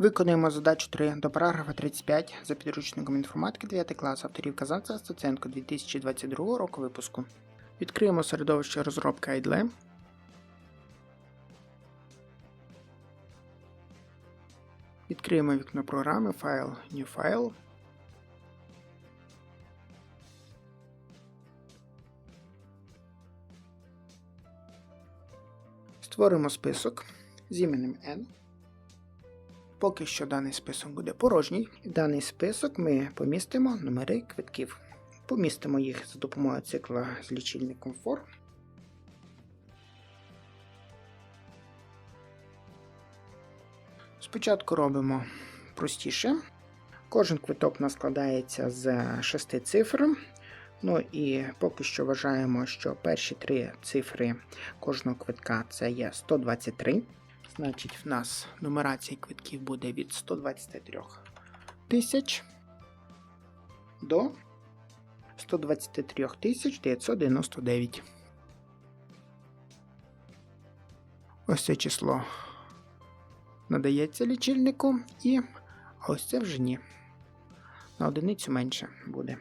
Виконуємо задачу 3 до параграфа 35 за підручником інформатики 9 клас авторів Казанця Стаценко 2022 року випуску. Відкриємо середовище розробки IDLE. Відкриємо вікно програми файл New File. Створимо список з іменем N. Поки що даний список буде порожній. В даний список ми помістимо номери квитків. Помістимо їх за допомогою цикла з лічильником for. Спочатку робимо простіше. Кожен квиток у нас складається з 6 цифр. Ну і поки що вважаємо, що перші три цифри кожного квитка це є 123. Значить, в нас нумерація квитків буде від 123 тисяч до 123 тисяч 999. Ось це число надається лічильнику, і ось це вже ні. На одиницю менше буде.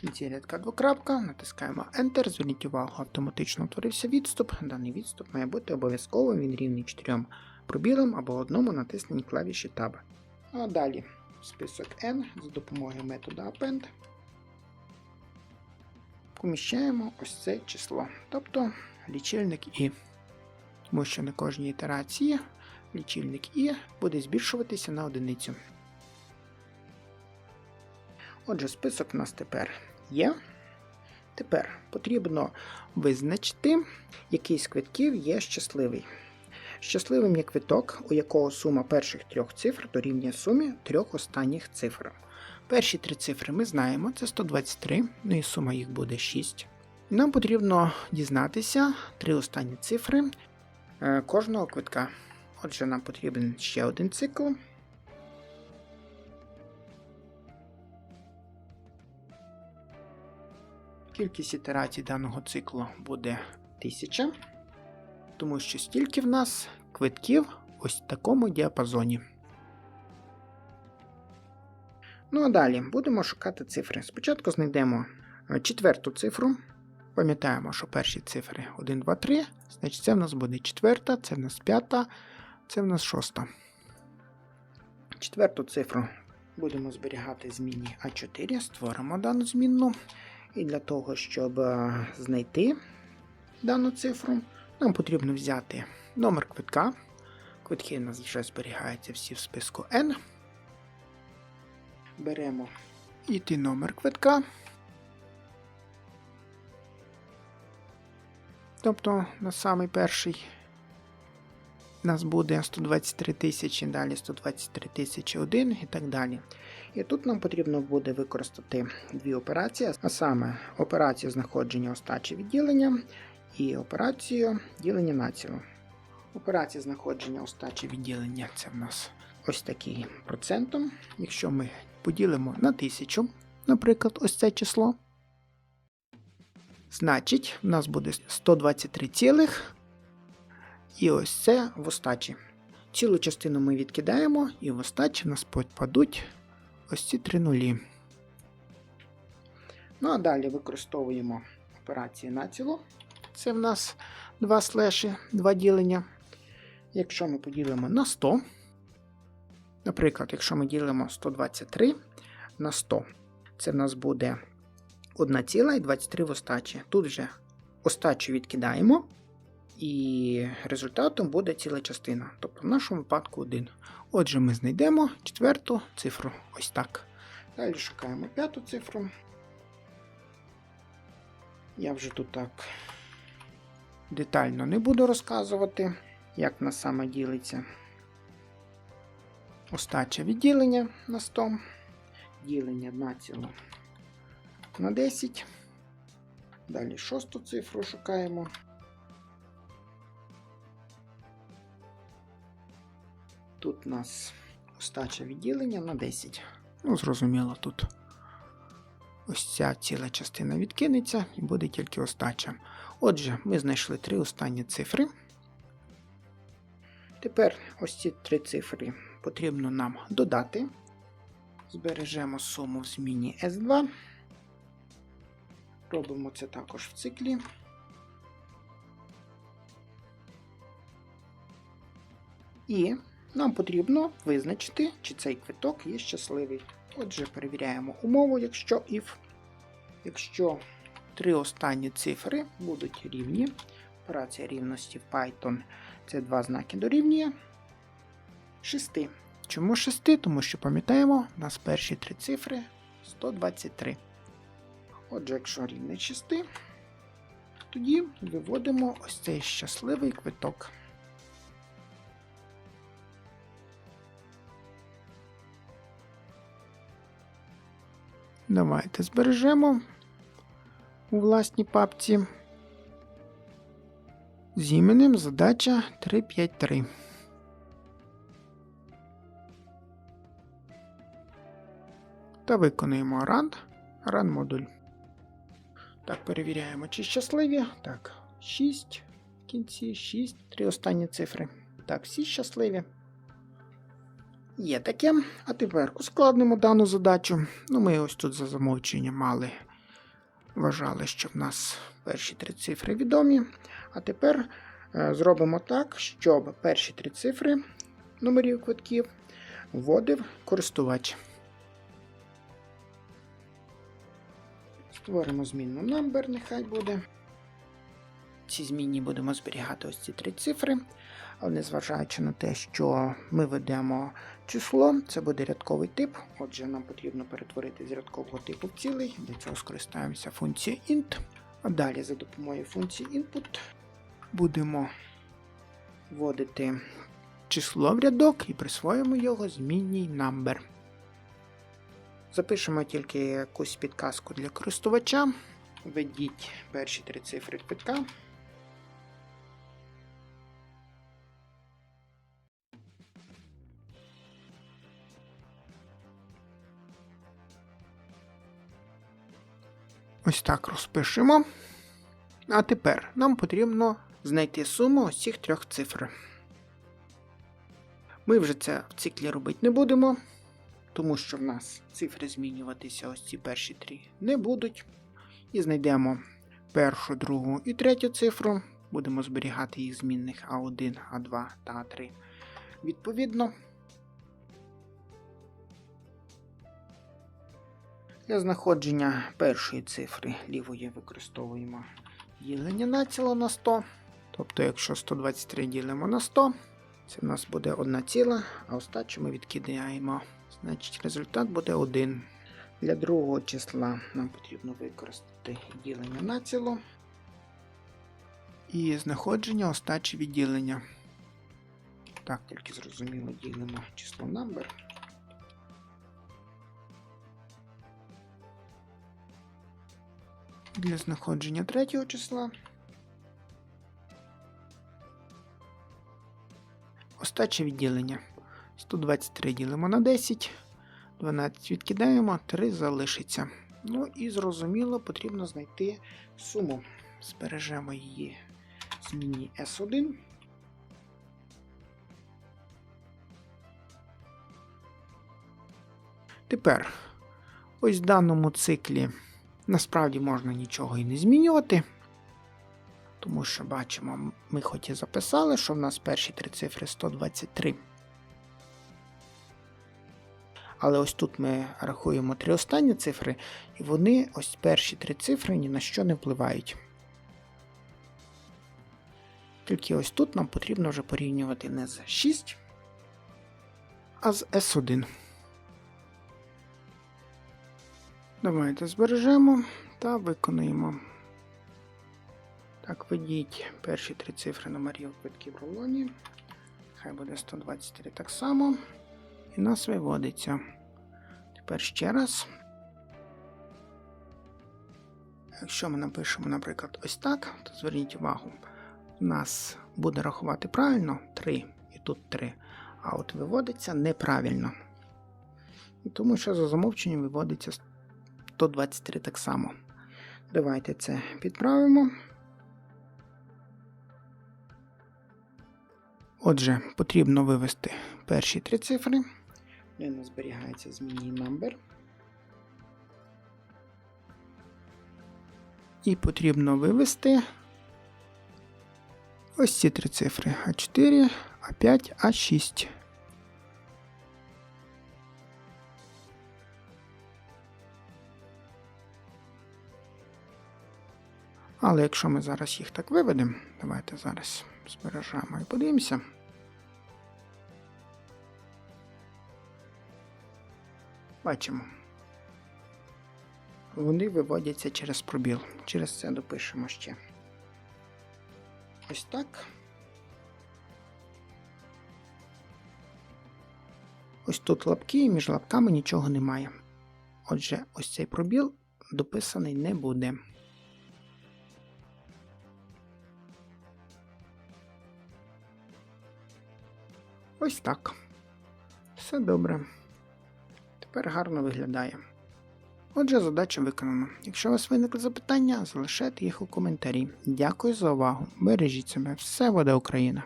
Кінці рядка двокрапка, натискаємо Enter. Зверніть увагу, автоматично утворився відступ. Даний відступ має бути обов'язково, він рівний 4 пробілам або одному натисненні клавіші Tab. А далі список N за допомогою методу Append. Поміщаємо ось це число, тобто лічильник І. Тому що на кожній ітерації лічильник І буде збільшуватися на одиницю. Отже, список у нас тепер є. Тепер потрібно визначити, який з квитків є щасливий. Щасливим є квиток, у якого сума перших трьох цифр дорівнює сумі трьох останніх цифр. Перші три цифри ми знаємо, це 123, ну і сума їх буде 6. Нам потрібно дізнатися три останні цифри е, кожного квитка. Отже, нам потрібен ще один цикл. Кількість ітерацій даного циклу буде 1000, тому що стільки в нас квитків ось в такому діапазоні. Ну а далі будемо шукати цифри. Спочатку знайдемо е, четверту цифру. Пам'ятаємо, що перші цифри 1, 2, 3. Значить, це в нас буде четверта, це в нас п'ята, це в нас шоста. Четверту цифру будемо зберігати зміні А4. Створимо дану змінну. І для того, щоб е, знайти дану цифру, нам потрібно взяти номер квитка. Квитки у нас вже зберігаються всі в списку N. Беремо іти номер квитка. Тобто на самий перший нас буде 123 тисячі, далі 123 тисячі 1 і так далі. І тут нам потрібно буде використати дві операції, а саме операцію знаходження остачі відділення і операцію ділення націлу. Операція знаходження остачі відділення це в нас ось такий процентом. Якщо ми поділимо на 1000, наприклад, ось це число, значить, в нас буде 123 цілих. І ось це в остачі. Цілу частину ми відкидаємо, і в остачі в нас попадуть ось ці три нулі. Ну а далі використовуємо операції націло. Це в нас два слеші, два ділення. Якщо ми поділимо на 100, наприклад, якщо ми ділимо 123 на 100, це в нас буде 1,23 в остачі. Тут вже остачу відкидаємо. І результатом буде ціла частина, тобто в нашому випадку 1. Отже, ми знайдемо четверту цифру. Ось так. Далі шукаємо п'яту цифру. Я вже тут так детально не буду розказувати, як вона саме ділиться. Остача відділення на 100, ділення на цілу на 10. Далі шосту цифру шукаємо. Тут у нас остача відділення на 10. Ну, зрозуміло, тут ось ця ціла частина відкинеться і буде тільки остача. Отже, ми знайшли три останні цифри. Тепер ось ці три цифри потрібно нам додати. Збережемо суму в зміні S2. Робимо це також в циклі. І нам потрібно визначити, чи цей квиток є щасливий. Отже, перевіряємо умову, якщо if. Якщо три останні цифри будуть рівні. Операція рівності в Python це два знаки дорівнює 6. Чому 6? Тому що пам'ятаємо, у нас перші три цифри 123. Отже, якщо рівне 6, тоді виводимо ось цей щасливий квиток. Давайте збережемо у власній папці. З іменем задача 353. Та виконуємо run, run модуль. Так, перевіряємо, чи щасливі. Так, 6 в кінці, 6, три останні цифри. Так, всі щасливі. Є таке. А тепер ускладнимо дану задачу. Ну, ми ось тут за замовчення мали. Вважали, що в нас перші три цифри відомі. А тепер е, зробимо так, щоб перші три цифри номерів квитків вводив користувач. Створимо змінну number, нехай буде. Цій змінні будемо зберігати ось ці три цифри. Але незважаючи на те, що ми ведемо число, це буде рядковий тип. Отже, нам потрібно перетворити з рядкового типу в цілий. Для цього скористаємося функцією int. А далі за допомогою функції input будемо вводити число в рядок і присвоїмо його змінній number. Запишемо тільки якусь підказку для користувача. Введіть перші три цифри квитка. Ось так розпишемо. А тепер нам потрібно знайти суму ось трьох цифр. Ми вже це в циклі робити не будемо, тому що в нас цифри змінюватися ось ці перші три не будуть. І знайдемо першу, другу і третю цифру. Будемо зберігати їх змінних А1, А2 та А3. Відповідно. Для знаходження першої цифри лівої використовуємо ділення націло на 100. Тобто, якщо 123 ділимо на 100, це в нас буде 1 ціла, а остачу ми відкидаємо. Значить, результат буде 1. Для другого числа нам потрібно використати ділення націло і знаходження остачі відділення. Так, тільки зрозуміло ділимо число number. Для знаходження третього числа. Остаче відділення. 123 ділимо на 10, 12 відкидаємо, 3 залишиться. Ну і зрозуміло, потрібно знайти суму. Збережемо її зміні S1. Тепер, ось в даному циклі насправді можна нічого і не змінювати. Тому що бачимо, ми хоч і записали, що в нас перші три цифри 123. Але ось тут ми рахуємо три останні цифри, і вони, ось перші три цифри, ні на що не впливають. Тільки ось тут нам потрібно вже порівнювати не з 6, а з S1. Давайте збережемо та виконуємо. Так, введіть перші три цифри номерів квитків в рулоні. Хай буде 123 так само. І нас виводиться. Тепер ще раз. Якщо ми напишемо, наприклад, ось так, то зверніть увагу, у нас буде рахувати правильно 3 і тут 3, а от виводиться неправильно. І тому що за замовченням виводиться 123 так само. Давайте це підправимо. Отже, потрібно вивести перші три цифри. У нас зберігаються з міні number. І потрібно вивести ось ці три цифри: А4, А5, А6. Але якщо ми зараз їх так виведемо, давайте зараз збережемо і подивимося. Бачимо. Вони виводяться через пробіл. Через це допишемо ще. Ось так. Ось тут лапки, і між лапками нічого немає. Отже, ось цей пробіл дописаний не буде. Ось так. Все добре. Тепер гарно виглядає. Отже, задача виконана. Якщо у вас виникли запитання, залишайте їх у коментарі. Дякую за увагу. Бережіть себе. Все буде Україна!